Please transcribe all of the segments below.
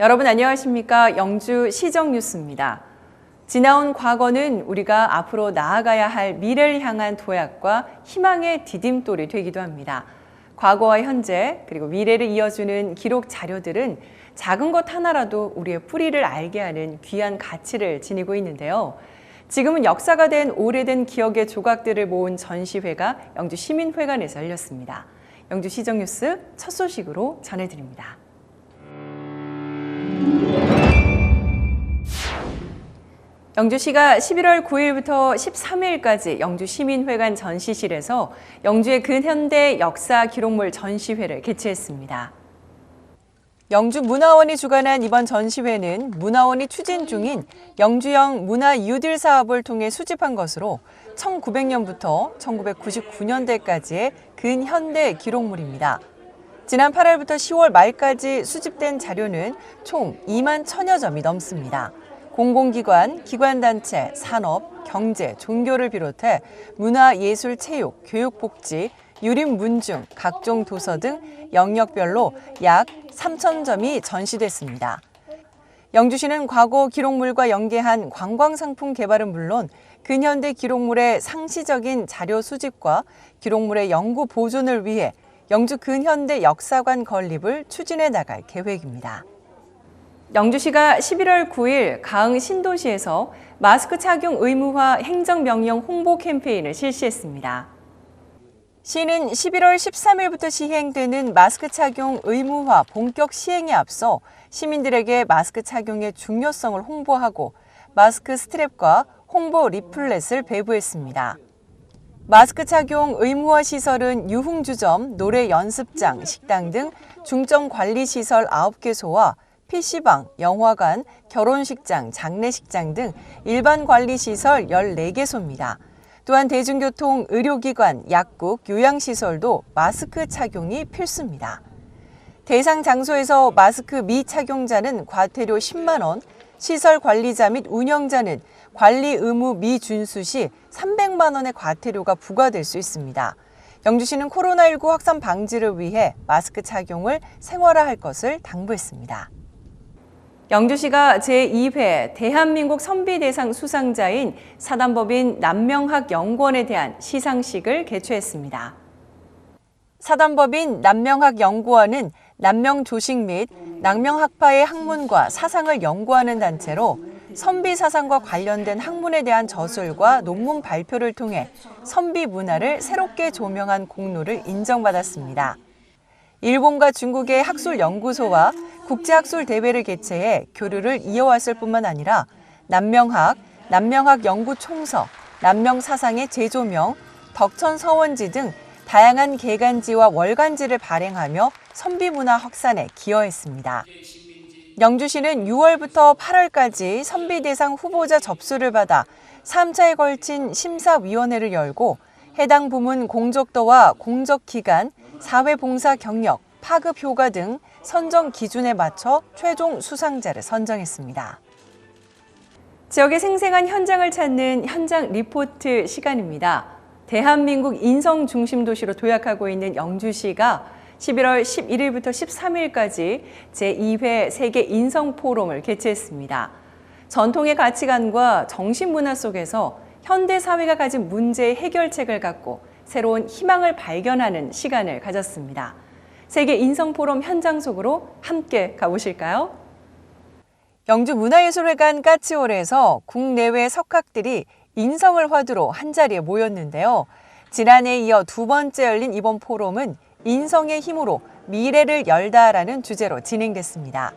여러분 안녕하십니까? 영주 시정 뉴스입니다. 지나온 과거는 우리가 앞으로 나아가야 할 미래를 향한 도약과 희망의 디딤돌이 되기도 합니다. 과거와 현재 그리고 미래를 이어주는 기록 자료들은 작은 것 하나라도 우리의 뿌리를 알게 하는 귀한 가치를 지니고 있는데요. 지금은 역사가 된 오래된 기억의 조각들을 모은 전시회가 영주 시민회관에서 열렸습니다. 영주 시정뉴스 첫 소식으로 전해드립니다. 영주시가 11월 9일부터 13일까지 영주 시민회관 전시실에서 영주의 근현대 역사 기록물 전시회를 개최했습니다. 영주 문화원이 주관한 이번 전시회는 문화원이 추진 중인 영주형 문화 유딜 사업을 통해 수집한 것으로 1900년부터 1999년대까지의 근현대 기록물입니다. 지난 8월부터 10월 말까지 수집된 자료는 총 2만 천여 점이 넘습니다. 공공기관, 기관단체, 산업, 경제, 종교를 비롯해 문화, 예술, 체육, 교육 복지, 유림, 문중, 각종 도서 등 영역별로 약 3천 점이 전시됐습니다. 영주시는 과거 기록물과 연계한 관광상품 개발은 물론 근현대 기록물의 상시적인 자료 수집과 기록물의 연구 보존을 위해 영주 근현대 역사관 건립을 추진해 나갈 계획입니다. 영주시가 11월 9일 가흥 신도시에서 마스크 착용 의무화 행정명령 홍보 캠페인을 실시했습니다. 시는 11월 13일부터 시행되는 마스크 착용 의무화 본격 시행에 앞서 시민들에게 마스크 착용의 중요성을 홍보하고 마스크 스트랩과 홍보 리플렛을 배부했습니다. 마스크 착용 의무화 시설은 유흥주점, 노래 연습장, 식당 등 중점 관리 시설 9개소와 PC방, 영화관, 결혼식장, 장례식장 등 일반 관리 시설 14개소입니다. 또한 대중교통, 의료기관, 약국, 요양시설도 마스크 착용이 필수입니다. 대상 장소에서 마스크 미착용자는 과태료 10만 원, 시설 관리자 및 운영자는 관리 의무 미준수 시 300만 원의 과태료가 부과될 수 있습니다. 영주시는 코로나19 확산 방지를 위해 마스크 착용을 생활화할 것을 당부했습니다. 영주시가 제2회 대한민국 선비대상 수상자인 사단법인 남명학 연구원에 대한 시상식을 개최했습니다. 사단법인 남명학 연구원은 남명 조식 및 남명학파의 학문과 사상을 연구하는 단체로 선비 사상과 관련된 학문에 대한 저술과 논문 발표를 통해 선비 문화를 새롭게 조명한 공로를 인정받았습니다. 일본과 중국의 학술 연구소와 국제학술 대회를 개최해 교류를 이어왔을 뿐만 아니라 남명학, 남명학 연구 총서, 남명 사상의 재조명, 덕천 서원지 등 다양한 개간지와 월간지를 발행하며 선비 문화 확산에 기여했습니다. 영주시는 6월부터 8월까지 선비 대상 후보자 접수를 받아 3차에 걸친 심사위원회를 열고 해당 부문 공적도와 공적기간, 사회봉사 경력, 파급 효과 등 선정 기준에 맞춰 최종 수상자를 선정했습니다. 지역의 생생한 현장을 찾는 현장 리포트 시간입니다. 대한민국 인성 중심 도시로 도약하고 있는 영주시가 11월 11일부터 13일까지 제2회 세계 인성 포럼을 개최했습니다. 전통의 가치관과 정신문화 속에서 현대 사회가 가진 문제의 해결책을 갖고 새로운 희망을 발견하는 시간을 가졌습니다. 세계 인성 포럼 현장 속으로 함께 가보실까요? 영주 문화예술회관 까치홀에서 국내외 석학들이 인성을 화두로 한자리에 모였는데요. 지난해에 이어 두 번째 열린 이번 포럼은 인성의 힘으로 미래를 열다라는 주제로 진행됐습니다.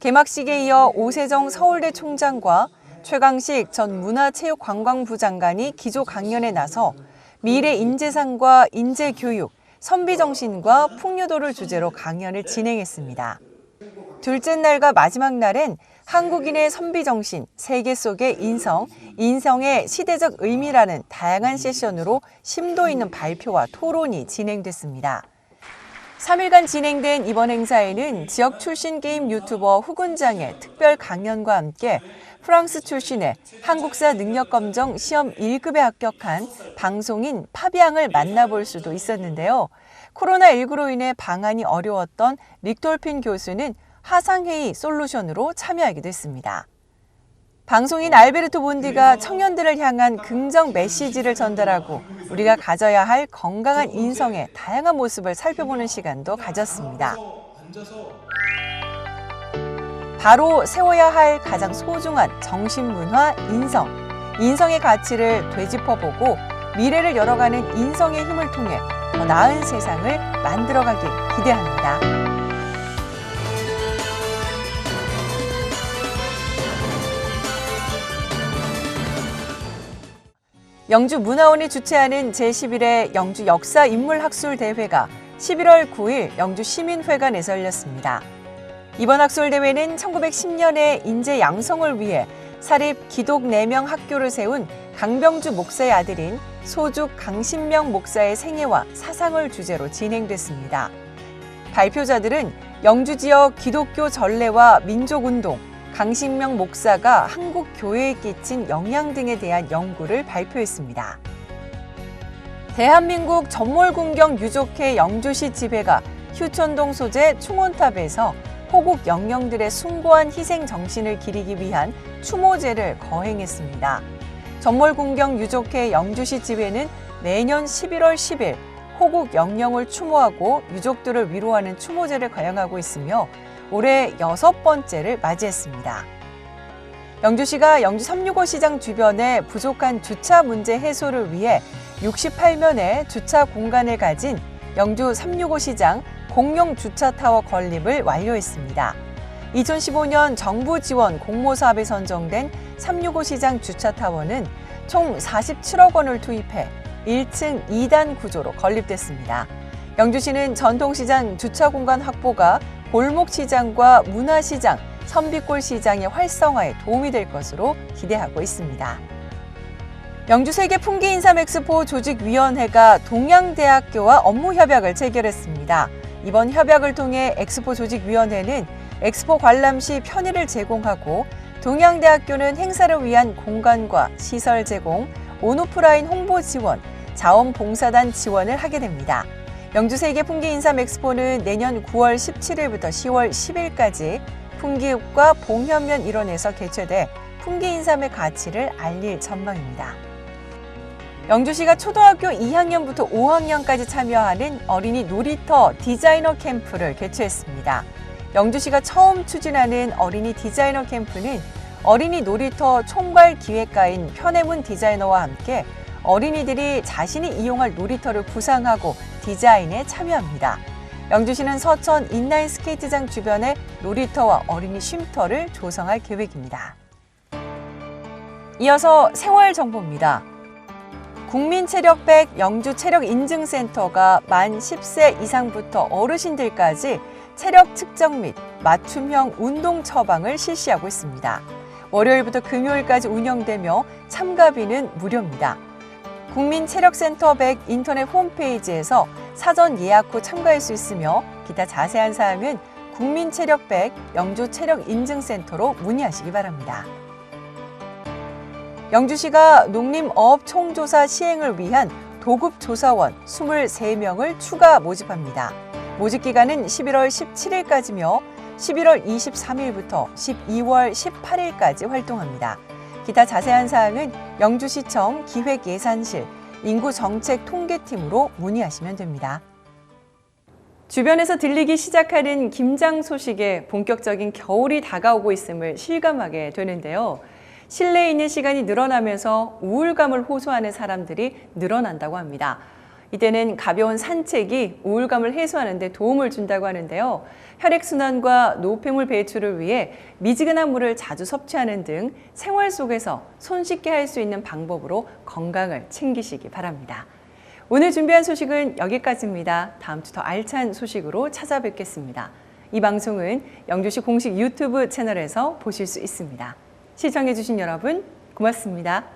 개막식에 이어 오세정 서울대 총장과 최강식 전 문화체육관광부 장관이 기조 강연에 나서 미래 인재상과 인재교육, 선비정신과 풍요도를 주제로 강연을 진행했습니다. 둘째 날과 마지막 날엔 한국인의 선비 정신, 세계 속의 인성, 인성의 시대적 의미라는 다양한 세션으로 심도 있는 발표와 토론이 진행됐습니다. 3일간 진행된 이번 행사에는 지역 출신 게임 유튜버 후군장의 특별 강연과 함께 프랑스 출신의 한국사 능력검정 시험 1급에 합격한 방송인 파비앙을 만나볼 수도 있었는데요. 코로나19로 인해 방한이 어려웠던 릭돌핀 교수는 화상회의 솔루션으로 참여하기도 했습니다. 방송인 알베르토 본디가 청년들을 향한 긍정 메시지를 전달하고 우리가 가져야 할 건강한 인성의 다양한 모습을 살펴보는 시간도 가졌습니다. 바로 세워야 할 가장 소중한 정신문화 인성. 인성의 가치를 되짚어보고 미래를 열어가는 인성의 힘을 통해 더 나은 세상을 만들어가길 기대합니다. 영주 문화원이 주최하는 제11회 영주 역사 인물 학술 대회가 11월 9일 영주 시민회관에서 열렸습니다. 이번 학술 대회는 1910년에 인재 양성을 위해 사립 기독 4명 학교를 세운 강병주 목사의 아들인 소죽 강신명 목사의 생애와 사상을 주제로 진행됐습니다. 발표자들은 영주 지역 기독교 전례와 민족운동, 강신명 목사가 한국 교회에 끼친 영향 등에 대한 연구를 발표했습니다. 대한민국 전몰군경 유족회 영주시 지회가 휴촌동 소재 충원탑에서 호국 영령들의 숭고한 희생 정신을 기리기 위한 추모제를 거행했습니다. 전몰군경 유족회 영주시 지회는 매년 11월 10일 호국 영령을 추모하고 유족들을 위로하는 추모제를 거행하고 있으며 올해 여섯 번째를 맞이했습니다. 영주시가 영주 365 시장 주변에 부족한 주차 문제 해소를 위해 68면의 주차 공간을 가진 영주 365 시장 공용 주차 타워 건립을 완료했습니다. 2015년 정부 지원 공모 사업에 선정된 365 시장 주차 타워는 총 47억 원을 투입해 1층 2단 구조로 건립됐습니다. 영주시는 전통시장 주차 공간 확보가 골목 시장과 문화 시장, 선비골 시장의 활성화에 도움이 될 것으로 기대하고 있습니다. 영주 세계 풍기 인삼 엑스포 조직위원회가 동양대학교와 업무 협약을 체결했습니다. 이번 협약을 통해 엑스포 조직위원회는 엑스포 관람 시 편의를 제공하고 동양대학교는 행사를 위한 공간과 시설 제공, 온오프라인 홍보 지원, 자원봉사단 지원을 하게 됩니다. 영주 세계 풍기 인삼 엑스포는 내년 9월 17일부터 10월 10일까지 풍기읍과 봉현면 일원에서 개최돼 풍기 인삼의 가치를 알릴 전망입니다. 영주시가 초등학교 2학년부터 5학년까지 참여하는 어린이 놀이터 디자이너 캠프를 개최했습니다. 영주시가 처음 추진하는 어린이 디자이너 캠프는 어린이 놀이터 총괄 기획가인 편해문 디자이너와 함께 어린이들이 자신이 이용할 놀이터를 구상하고 디자인에 참여합니다. 영주시는 서천 인라인 스케이트장 주변에 놀이터와 어린이 쉼터를 조성할 계획입니다. 이어서 생활 정보입니다. 국민체력백 영주체력인증센터가 만 10세 이상부터 어르신들까지 체력 측정 및 맞춤형 운동 처방을 실시하고 있습니다. 월요일부터 금요일까지 운영되며 참가비는 무료입니다. 국민체력센터 100 인터넷 홈페이지에서 사전 예약 후 참가할 수 있으며 기타 자세한 사항은 국민체력 100 영주체력인증센터로 문의하시기 바랍니다. 영주시가 농림어업 총조사 시행을 위한 도급조사원 23명을 추가 모집합니다. 모집 기간은 11월 17일까지며 11월 23일부터 12월 18일까지 활동합니다. 기타 자세한 사항은 영주시청 기획예산실 인구정책통계팀으로 문의하시면 됩니다. 주변에서 들리기 시작하는 김장 소식에 본격적인 겨울이 다가오고 있음을 실감하게 되는데요. 실내에 있는 시간이 늘어나면서 우울감을 호소하는 사람들이 늘어난다고 합니다. 이때는 가벼운 산책이 우울감을 해소하는 데 도움을 준다고 하는데요. 혈액순환과 노폐물 배출을 위해 미지근한 물을 자주 섭취하는 등 생활 속에서 손쉽게 할 수 있는 방법으로 건강을 챙기시기 바랍니다. 오늘 준비한 소식은 여기까지입니다. 다음 주 더 알찬 소식으로 찾아뵙겠습니다. 이 방송은 영주시 공식 유튜브 채널에서 보실 수 있습니다. 시청해주신 여러분 고맙습니다.